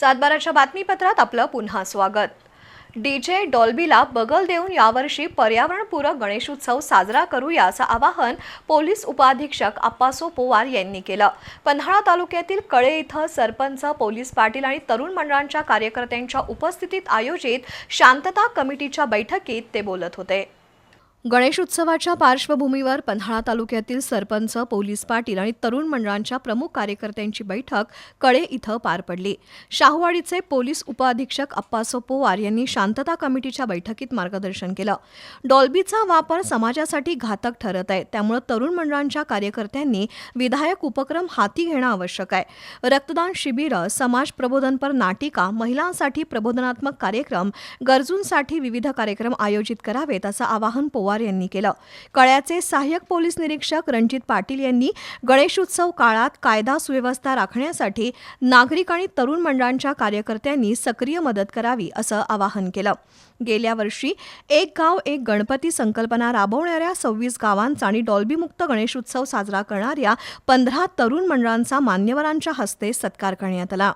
सातबाराच्या बातमीपत्रात आपलं पुन्हा स्वागत. डीजे डॉल्बीला बगल देऊन यावर्षी पर्यावरणपूरक गणेशोत्सव साजरा करूया असं आवाहन पोलीस उपाधीक्षक अप्पासो पोवार यांनी केलं. पन्हाळा तालुक्यातील कळे इथं सरपंच पोलीस पाटील आणि तरुण मंडळांच्या कार्यकर्त्यांच्या उपस्थितीत आयोजित शांतता कमिटीच्या बैठकीत ते बोलत होते. गणेशोत्सवाच्या पार्श्वभूमीवर पन्हाळा तालुक्यातील सरपंच पोलीस पाटील आणि तरुण मंडळांच्या प्रमुख कार्यकर्त्यांची बैठक कळे इथं पार पडली. शाहूवाडीचे पोलीस उपअधीक्षक अप्पासो पोवार यांनी शांतता कमिटीच्या बैठकीत मार्गदर्शन केलं. डॉल्बीचा वापर समाजासाठी घातक ठरत आहे. त्यामुळे तरुण मंडळांच्या कार्यकर्त्यांनी विधायक उपक्रम हाती घेणं आवश्यक आहे. रक्तदान शिबिरं समाज प्रबोधनपर नाटिका महिलांसाठी प्रबोधनात्मक कार्यक्रम गरजूंसाठी विविध कार्यक्रम आयोजित करावेत असं आवाहन पवार यांनी केलं. कळ्याचे सहाय्यक पोलीस निरीक्षक रणजित पाटील यांनी गणेशोत्सव काळात कायदा सुव्यवस्था राखण्यासाठी नागरिक आणि तरुण मंडळांच्या कार्यकर्त्यांनी सक्रिय मदत करावी असं आवाहन केलं. गेल्या वर्षी एक गाव एक गणपती संकल्पना राबवणाऱ्या सव्वीस गावांचा आणि डॉल्बीमुक्त गणेशोत्सव साजरा करणाऱ्या पंधरा तरुण मंडळांचा मान्यवरांच्या हस्ते सत्कार करण्यात आला.